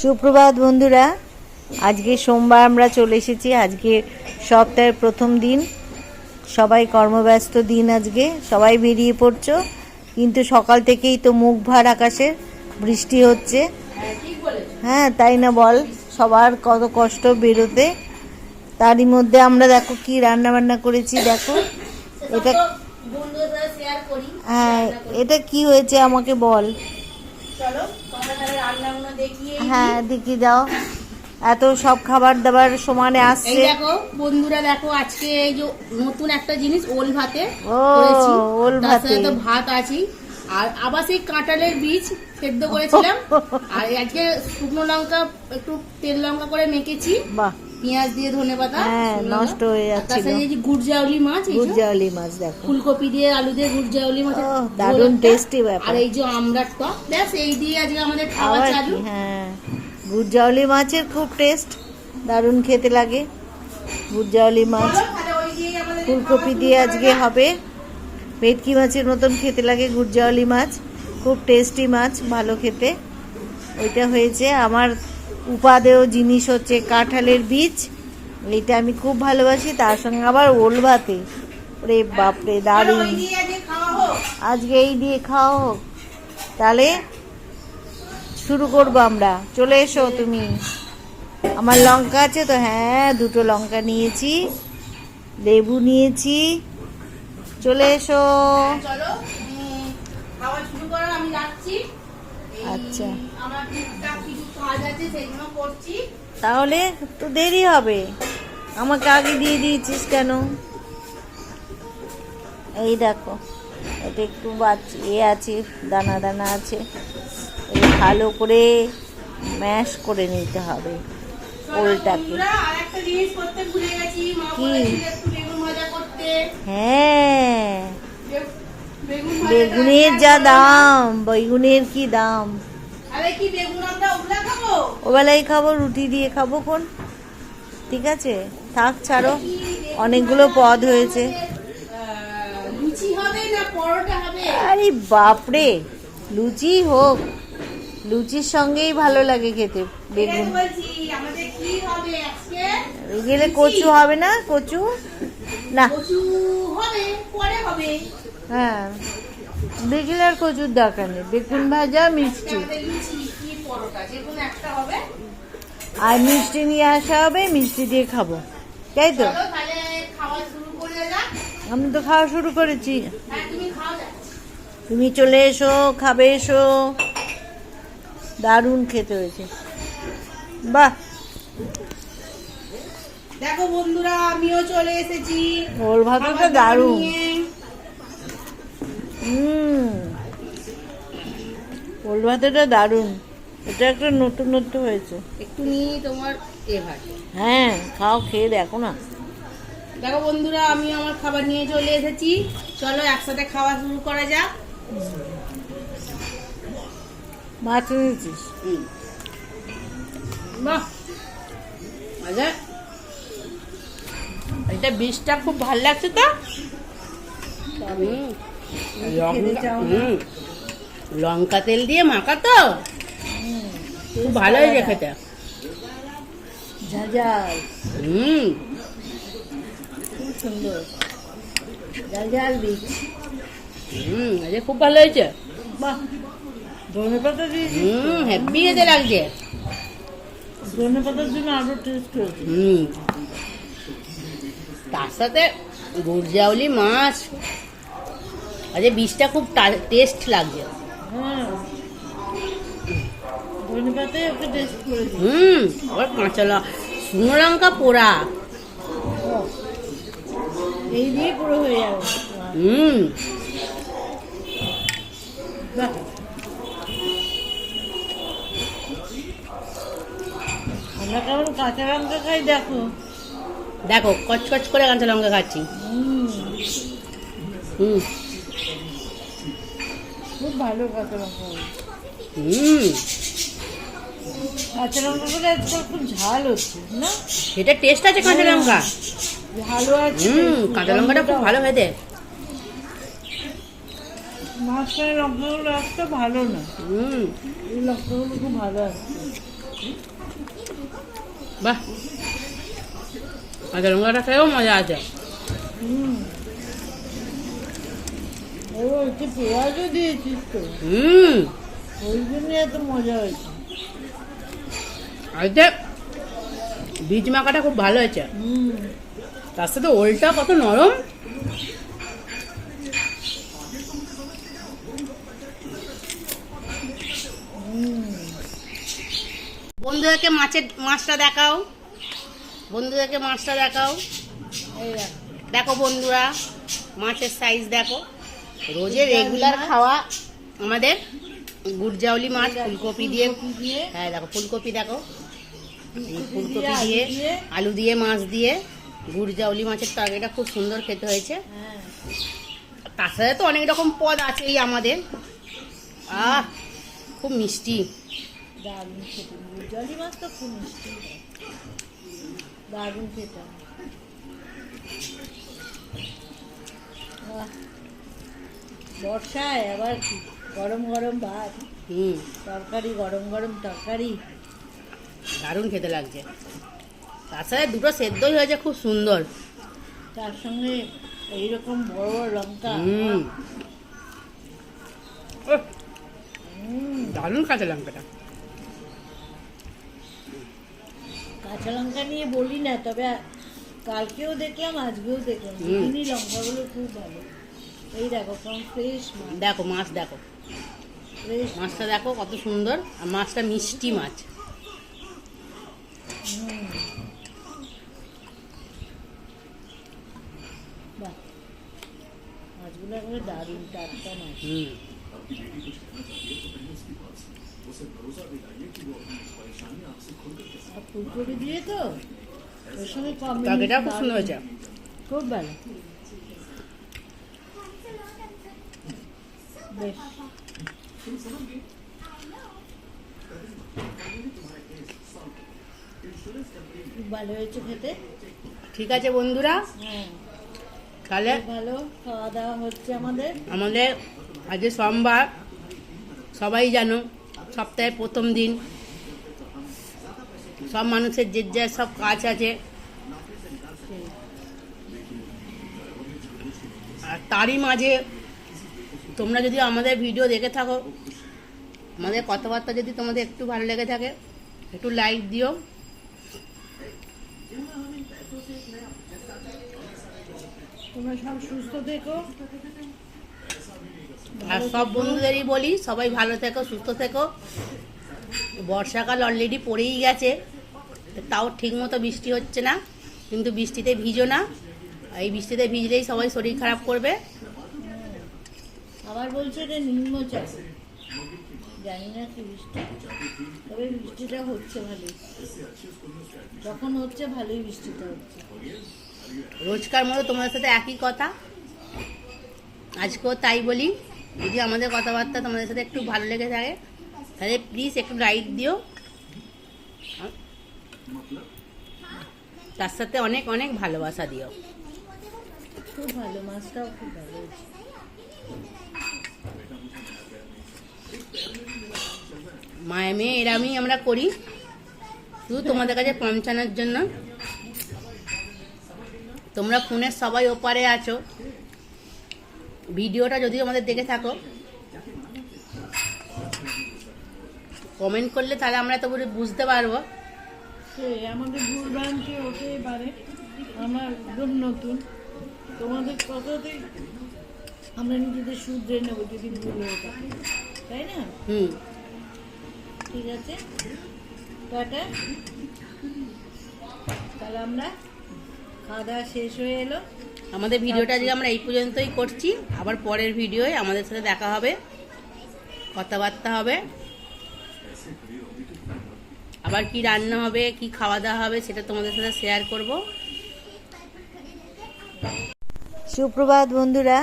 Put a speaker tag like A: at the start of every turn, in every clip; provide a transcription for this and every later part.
A: সুপ্রভাত বন্ধুরা। আজকে সোমবার আমরা চলে এসেছি। আজকে সপ্তাহের প্রথম দিন। সবাই কর্মব্যস্ত দিন আজকে। সবাই বেরিয়ে পড়ছো। কিন্তু সকাল থেকেই তো মুখ ভার আকাশের বৃষ্টি হচ্ছে। হ্যাঁ তাই না বল? সবার কত কষ্ট বেরোতে। তারই মধ্যে আমরা দেখো কি রান্না বান্না করেছি দেখো। এটা হ্যাঁ এটা কি হয়েছে আমাকে বল।
B: চলো।
A: হ্যাঁ দিকি যাও এত সব খাবার দাবার সমানে আসছে।
B: দেখো বন্ধুরা দেখো আজকে এই যে নতুন একটা জিনিস ওল ভাতে
A: ও, ওল ভাতে।
B: তো ভাত আছেই। আর আবার সেই কাঁঠালের বীজ সেদ্ধ করেছিলাম। আর আজকে শুকনো লঙ্কা একটু তেল লঙ্কা করে মেখেছি।
A: বাহ।
B: পেঁয়াজ দিয়ে ধনে পাতা
A: হ্যাঁ, নষ্ট হয়ে
B: আর তার সাথে গুড়জাউলি মাছ
A: মাছ দেখো।
B: ফুলকপি দিয়ে আলু দিয়ে গুড়জাউলি মাছ
A: দারুণ tasty ব্যাপার।
B: আর এই যে আমড়ার টক ব্যাস এই দিয়ে আজকে আমাদের খাওয়া চালু।
A: হ্যাঁ। গুরজাওয়ালি মাছের খুব টেস্ট দারুণ খেতে লাগে। গুরজাওয়ালি মাছ ফুলকপি দিয়ে আজকে হবে। ভেটকি মাছের মতন খেতে লাগে গুরজাওয়ালি মাছ। খুব টেস্টি মাছ ভালো খেতে। ওইটা হয়েছে আমার উপাদেয় জিনিস হচ্ছে কাঁঠালের বীজ। এটা আমি খুব ভালোবাসি তার সঙ্গে আবার ওল ভাতে। ওরে বাপরে দারুণ।
B: আজকে
A: এই দিয়ে খাওয়া হোক। তাহলে শুরু করব আমরা। চলে এসো তুমি। আমার লঙ্কা আছে তো হ্যাঁ দুটো লঙ্কা নিয়েছি লেবু নিয়েছি। চলে এসো। আচ্ছা।
B: কাজ আছে করছি।
A: তাহলে তো দেরি হবে। আমাকে আগে দিয়ে দিয়েছিস কেন? এই দেখো এটা একটু বাচ এ আছে দানা দানা আছে। ভালো করে ম্যাশ করে নিতে হবে ওলটাকে। হ্যাঁ। বেগুনের যা দাম বেগুনের কি দাম?
B: কি বেগুন আমরা ওগুলা খাব
A: রুটি দিয়ে খাব কোন ঠিক আছে? থাক ছাড়ো। অনেকগুলো পদ হয়েছে। আরে বাপরে! লুচি হোক। লুচির সঙ্গেই ভালো লাগে খেতে বেগুন। গেলে কচু হবে না? কচু? না। হ্যাঁ। বেগুন আর কচুর দরকার নেই। বেগুন ভাজা মিষ্টি।
B: পরোটা যে কোনো একটা হবে।
A: আর মিষ্টি নিয়ে আসা হবে মিষ্টি দিয়ে খাব। তাই তো? আমি তো খাওয়া শুরু করেছি।
B: হ্যাঁ তুমি
A: চলে এসো খাবে এসো। দারুণ খেতে হয়েছে। বাহ!
B: দেখো বন্ধুরা আমিও চলে এসেছি।
A: ওর ভাতটা দারুণ। হুম। ওল ভাতটা দারুণ। এটা একটা নতুন নতুন হয়েছে।
B: একটু নিয়ে তোমার এ
A: হ্যাঁ। খাও খেয়ে দেখো না।
B: দেখো বন্ধুরা আমি আমার খাবার নিয়ে চলে এসেছি। চলো একসাথে খাওয়া শুরু করা যাক।
A: মাছ নিয়েছিস
B: বাহ মজা। এটা বীজটা খুব ভালো লাগছে তো। লঙ্কা তেল দিয়ে মাখা তো? খুব ভালো হয়েছে খেতে
A: ঝাঝাল।
B: হুম।
A: খুব সুন্দর। ঝাঝাল বীজ।
B: হুম আজকে খুব ভালো হয়েছে।
A: বাহ। ধনে পাতা দিয়েছিস
B: হুম হ্যাপি খেতে লাগছে।
A: ধনে পাতার জন্য আরও টেস্ট হয়েছে।
B: হুম। তার সাথে গুরজাউলি মাছ। আজকে বীজটা খুব টেস্ট লাগছে।
A: হ্যাঁ ধনে পাতায় ওকে টেস্ট করেছে
B: হুম আবার কাঁচা লঙ্কা শুকনো লঙ্কা পোড়া।
A: এই দিয়ে পুরো হয়ে যাবে।
B: হুম।
A: আমরা কেমন কাঁচা লঙ্কা খাই দেখো।
B: দেখো কচকচ করে কাঁচা লঙ্কা খাচ্ছি।
A: হুম। খুব ভালো কাঁচা লঙ্কা।
B: হুম।
A: কাঁচা আজকাল খুব ঝাল হচ্ছে না?
B: সেটা টেস্ট আছে কাঁচা লঙ্কা।
A: ঝালও আছে।
B: হুম কাঁচা লঙ্কাটা খুব ভালো খেতে।
A: মাঝখানে লঙ্কাগুলো একটা ভালো না।
B: হুম।
A: এই লঙ্কাগুলো খুব ভালো আছে।
B: বাহ। কাঁচা লঙ্কাটা খেয়েও মজা আছে।
C: হুম। ও পেঁয়াজও দিয়েছিস তো?
B: হুম।
C: ওই জন্য এত মজা হয়েছে।
B: এতে বীজ মাখাটা খুব ভালো হয়েছে। তার সাথে ওলটা কত নরম। বন্ধুদেরকে মাছের মাছটা দেখাও। বন্ধুদেরকে মাছটা দেখাও।
C: দেখো
B: বন্ধুরা মাছের সাইজ দেখো। রোজের রেগুলার খাওয়া আমাদের গুড়জাউলি মাছ ফুলকপি দিয়ে হ্যাঁ দেখো ফুলকপি দেখো।
C: ফুলকপি দিয়ে, আলু দিয়ে।
B: মাছ দিয়ে। গুড়জাউলি মাছের তরকারিটা খুব সুন্দর খেতে হয়েছে।
C: হ্যাঁ।
B: তার সাথে তো অনেক রকম পদ আছেই আমাদের। আহ খুব মিষ্টি।
C: দারুণ মাছ তো খুব মিষ্টি। দারুণ খেতে। বর্ষায় আবার কি? গরম গরম ভাত।
B: হুম।
C: তরকারি গরম গরম তরকারি।
B: দারুণ খেতে লাগছে। সাথে দুটো সেদ্ধই হয়েছে খুব সুন্দর।
C: তার সঙ্গে এইরকম বড় বড় লঙ্কা।
B: হুম। ওহ, দারুণ কাঁচা লঙ্কাটা।
C: কাঁচা লঙ্কা নিয়ে বলি না তবে কালকেও দেখলাম আজকেও দেখলাম। দুদিনই লঙ্কাগুলো খুব ভালো। এই দেখো ফ্রেশ
B: দেখো মাছ দেখো। মাছটা দেখো কত সুন্দর। আর মাছটা মিষ্টি মাছ।
C: মাছগুলো একেবারে দারুণ টাটকা মাছ। ফুলকপি দিয়ে তো? ওর সঙ্গে
B: তরকারিটা খুব সুন্দর হয়েছে।
C: খুব ভালো। বেশ। ভালো হয়েছে খেতে।
B: ঠিক আছে বন্ধুরা।
C: হ্যাঁ।
B: তাহলে
C: ভালো খাওয়া দাওয়া হচ্ছে আমাদের।
B: আমাদের আজকে সোমবার সবাই জানো সপ্তাহের প্রথম দিন। সব মানুষের যে যার সব কাজ আছে। আর তারই মাঝে তোমরা যদি আমাদের ভিডিও দেখে থাকো আমাদের কথাবার্তা যদি তোমাদের একটু ভালো লেগে থাকে একটু লাইক দিও।
C: তোমরা সব সুস্থ থেকো।
B: আর সব বন্ধুদেরই বলি সবাই ভালো থেকো সুস্থ থেকো। বর্ষাকাল অলরেডি পড়েই গেছে তাও ঠিক মতো বৃষ্টি হচ্ছে না কিন্তু বৃষ্টিতে ভিজো না। এই বৃষ্টিতে ভিজলেই সবাই শরীর খারাপ করবে।
C: আবার বলছে যে নিম্নচাপ জানি না কি বৃষ্টি তবে বৃষ্টিটা হচ্ছে ভালোই। যখন হচ্ছে ভালোই বৃষ্টিটা হচ্ছে।
B: রোজকার মতো তোমাদের সাথে একই কথা। আজকেও তাই বলি যদি আমাদের কথাবার্তা তোমাদের সাথে একটু ভালো লেগে থাকে তাহলে প্লিজ একটু লাইক দিও। তার সাথে অনেক অনেক ভালোবাসা দিও।
C: খুব ভালো মাছটাও খুব ভালো। হয়েছে
B: মেয়ে এরামই আমরা করি শুধু তোমাদের কাছে পৌঁছানোর জন্য। তোমরা ফোনের সবাই ওপারে আছো। ভিডিওটা যদি আমাদের দেখে থাকো। কমেন্ট করলে তাহলে আমরা তো পুরো বুঝতে পারব।
C: আমাদের ভুল ভ্রান্তি হতেই পারে আমরা একদম নতুন। তোমাদের কথাতেই আমরা নিজেদের শুধরে নেব যদি ভুল হয়ে থাকে। তাই না?
B: হুম।
C: ঠিক আছে? টাটা। তাহলে আমরা খাওয়া দাওয়া শেষ হয়ে এলো।
B: আমাদের ভিডিওটা আজকে আমরা এই পর্যন্তই করছি। আবার পরের ভিডিওয় আমাদের সাথে দেখা হবে, কথাবার্তা হবে। আবার কি রান্না হবে, কি খাওয়া দাওয়া হবে সেটা তোমাদের সাথে শেয়ার করব।
C: সুপ্রভাত বন্ধুরা,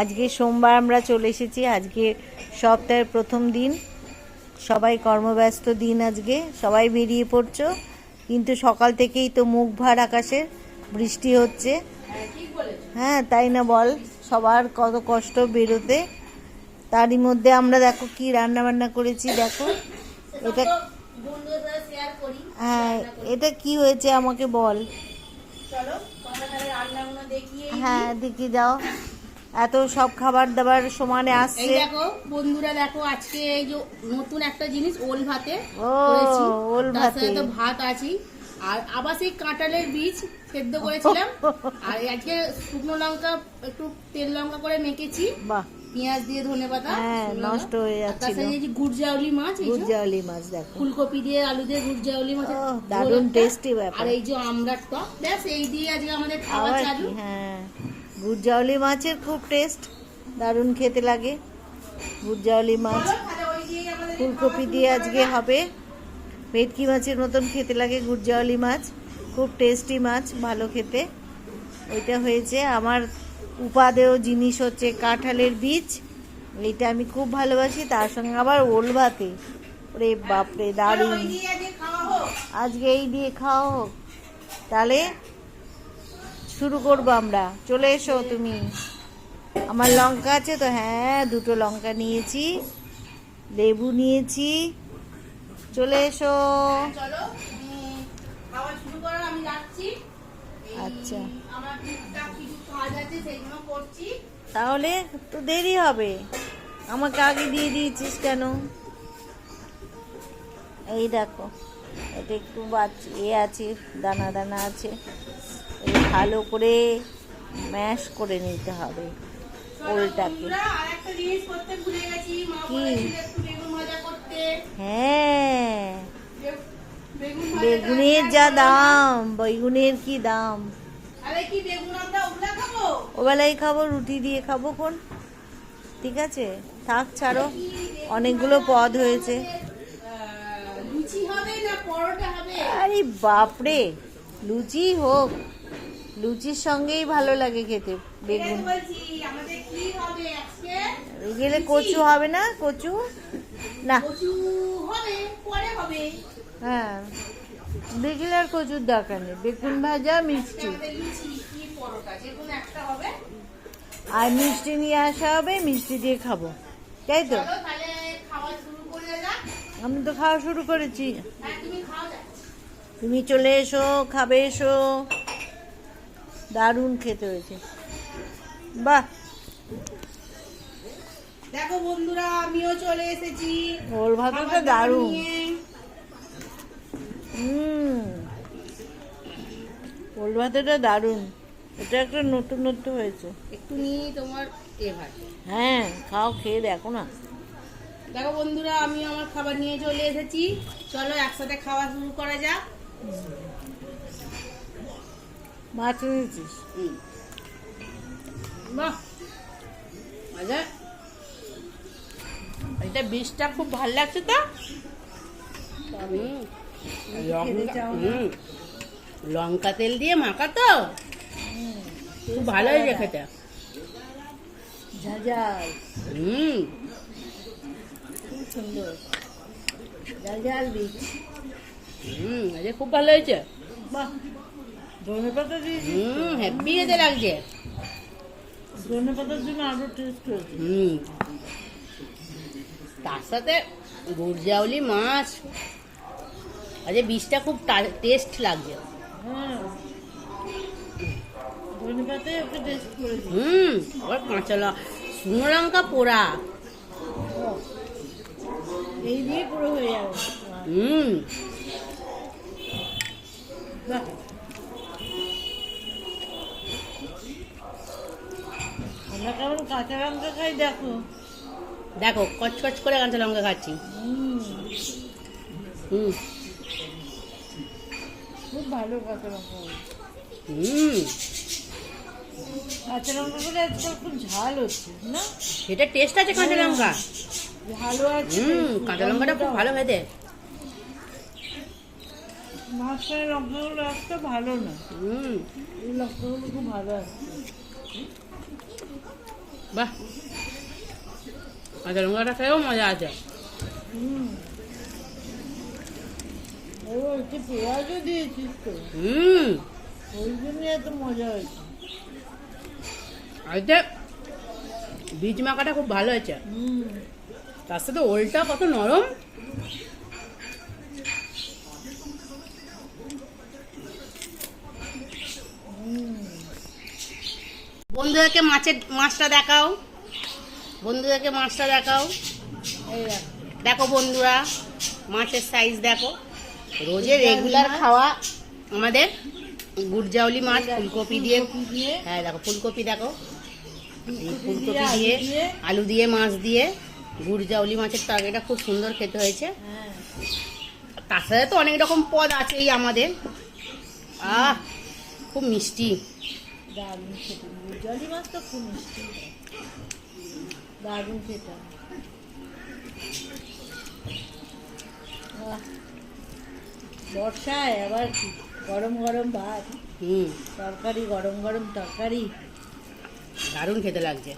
C: আজকে সোমবার আমরা চলে এসেছি। আজকে সপ্তাহের প্রথম দিন। সবাই কর্মব্যস্ত দিন আজকে। সবাই বেরিয়ে পড়ছো। কিন্তু সকাল থেকেই তো মুখ ভার আকাশে বৃষ্টি হচ্ছে। হ্যাঁ তাই না বল? সবার কত কষ্ট বেরোতে। তারই মধ্যে আমরা দেখো কি রান্না বান্না করেছি দেখো। এটা
A: হ্যাঁ এটা কি হয়েছে আমাকে বল। হ্যাঁ দেখি যাও এত সব খাবার দাবার সমানে আসছে।
B: দেখো বন্ধুরা দেখো আজকে এই যে নতুন একটা জিনিস ওল ভাতে
A: ও, ওল ভাতে।
B: তো ভাত আছি আর আবার সেই কাঁঠালের বীজ সেদ্ধ করেছিলাম। আর আজকে শুকনো লঙ্কা একটু তেল লঙ্কা করে মেখেছি। পেঁয়াজ দিয়ে ধনে পাতা
A: হ্যাঁ, নষ্ট হয়ে
B: যাচ্ছে এই যে গুড়জাউলি মাছ যে
A: মাছ দেখো।
B: ফুলকপি দিয়ে আলু দিয়ে গুড়জাউলি মাছ
A: দারুণ tasty ব্যাপার।
B: আর এই যে আমড়ার টক ব্যাস এই দিয়ে আজকে আমাদের খাওয়া চালু।
A: হ্যাঁ। গুজরালি মাছের খুব টেস্ট দারুণ খেতে লাগে। গুজরালি মাছ ফুলকপি দিয়ে আজকে হবে। ভেটকি মাছের মতন খেতে লাগে গুরজাওয়ালি মাছ। খুব টেস্টি মাছ ভালো খেতে। ওইটা হয়েছে আমার উপাদেয় জিনিস হচ্ছে কাঁঠালের বীজ। এইটা আমি খুব ভালোবাসি তার সঙ্গে আবার ওল ভাতে। ওরে বাপরে দারুণ।
B: আজকে
A: আজকে এই দিয়ে খাওয়া হোক। তাহলে শুরু করব আমরা। চলে এসো তুমি। আমার লঙ্কা আছে তো হ্যাঁ দুটো লঙ্কা নিয়েছি। লেবু নিয়েছি। চলে এসো
B: চলো তুমি খাওয়া শুরু করো আমি যাচ্ছি এই
A: আচ্ছা। তাহলে তো দেরি হবে। আমাকে আগে দিয়ে দিয়েছিস কেন? এই দেখো এটা একটু বাচ এ আছে দানা দানা আছে। ভালো করে ম্যাশ করে নিতে হবে ওলটাকে। কি? হ্যাঁ। বেগুনের যা দাম বেগুনের কি দাম?
B: ওগুলা খাব?
A: রুটি দিয়ে খাব কোন ঠিক আছে? থাক ছাড়ো। অনেকগুলো পদ হয়েছে। আরে বাপরে! লুচি হোক। লুচির সঙ্গেই ভালো লাগে খেতে বেগুন। গেলে কচু হবে না? কচু? না। হ্যাঁ। আর কচুর দরকার নেই বেগুন ভাজা মিষ্টি। আর মিষ্টি নিয়ে আসা হবে মিষ্টি দিয়ে খাব। তাই তো? আমি তো খাওয়া শুরু করেছি।
B: তুমি
A: চলে এসো খাবে এসো। দারুণ খেতে হয়েছে। বাহ!
B: দেখো বন্ধুরা আমিও চলে এসেছি।
A: ওল ভাতটা দারুণ।
B: নিয়ে।
A: হুম। ওল ভাতটা দারুণ। এটা একটা নতুন নতুন হয়েছে।
B: একটু নিয়ে তোমার এ ভাত।
A: হ্যাঁ খাও খেয়ে দেখো না।
B: দেখো বন্ধুরা আমি আমার খাবার নিয়ে চলে এসেছি। চলো একসাথে খাওয়া শুরু করা যাক।
A: মাছ নিয়েছিস
B: বাহ এটা বীজটা খুব ভালো লাগছে তো? হুম। লঙ্কা তেল দিয়ে মাখা তো। খুব ভালো হয়েছে খেতে। হুম।
A: খুব সুন্দর।
B: হুম আরে খুব ভালো হয়েছে।
A: বাহ। ধনে পাতা দিয়েছিস
B: হুম হেভি খেতে লাগছে।
A: ধনে পাতার জন্য আরও টেস্ট হয়েছে।
B: হুম। তার সাথে গুরজাউলি মাছ। আরে বীজটা খুব টেস্ট লাগছে।
A: হ্যাঁ।
B: হুম আবার কাঁচা লঙ্কা শুকনো লঙ্কা পোড়া।
A: এই দিয়ে পুরো হয়ে যাবে।
B: হুম।
A: আমরা কেমন কাঁচা লঙ্কা খাই দেখো।
B: দেখো কচকচ করে কাঁচা লঙ্কা খাচ্ছি।
A: হুম।
B: হুম।
A: খুব ভালো কাঁচা লঙ্কা
B: হুম।
A: কাঁচা লঙ্কাগুলো আজকাল খুব ঝাল হচ্ছে না?
B: সেটা টেস্ট আছে কাঁচা লঙ্কা?
A: ভালো আছে।
B: হুম কাঁচা লঙ্কাটা খুব ভালো খেতে।
A: মাঝখানে লঙ্কাগুলো একটা ভালো না।
B: হুম।
A: এই লঙ্কাগুলো খুব ভালো আছে
B: বাহ। কাঁচা লঙ্কাটা খেয়েও মজা আছে।
A: হুম। পেঁয়াজও দিয়েছিস তো?
B: হুম।
A: ওই জন্য এত মজা হয়েছে।
B: আজকে বীজ মাখাটা খুব ভালো হয়েছে। তার সাথে ওলটা কত নরম। বন্ধুদেরকে মাছের মাছটা দেখাও। বন্ধুদেরকে মাছটা দেখাও।
C: দেখো।
B: বন্ধুরা মাছের সাইজ দেখো। রোজের রেগুলার খাওয়া আমাদের গুড়জাউলি মাছ ফুলকপি দিয়ে। হ্যাঁ দেখো ফুলকপি দেখো।
C: ফুলকপি দিয়ে, আলু দিয়ে।
B: মাছ দিয়ে। গুড়জাউলি মাছের তরকারিটা খুব সুন্দর খেতে হয়েছে।
C: হ্যাঁ।
B: তার সাথে তো অনেক রকম পদ আছেই আমাদের। আহ খুব মিষ্টি।
C: দারুণ খেতে। জলি মাছ তো খুব মিষ্টি। দারুণ খেতে আহ, বর্ষায় আবার গরম গরম ভাত
B: হুম।
C: তরকারি গরম গরম তরকারি।
B: দারুণ খেতে লাগছে।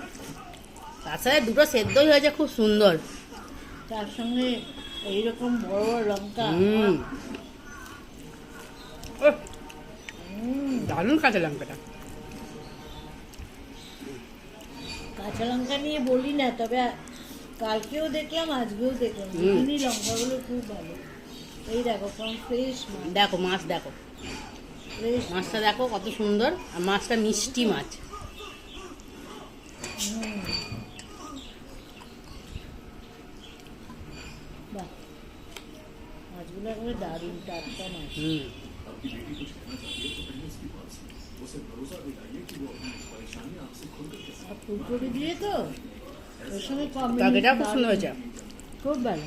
B: তার সাথে দুটো সেদ্ধই হয়েছে খুব সুন্দর।
C: তার সঙ্গে এইরকম বড় বড় লঙ্কা।
B: হুম। দারুণ কাঁচা লঙ্কাটা।
C: কাঁচা লঙ্কা নিয়ে বলি না তবে কালকেও দেখলাম আজকেও দেখলাম। লঙ্কাগুলো খুব ভালো। এই দেখো ফ্রেশ
B: দেখো মাছ দেখো। মাছটা দেখো কত সুন্দর। আর মাছটা মিষ্টি মাছ।
C: বাহ। মাছগুলো একেবারে দারুণ টাটকা মাছ। ফুলকপি দিয়ে তো? ওর সঙ্গে
B: তরকারিটাও খুব সুন্দর হয়েছে।
C: খুব ভালো।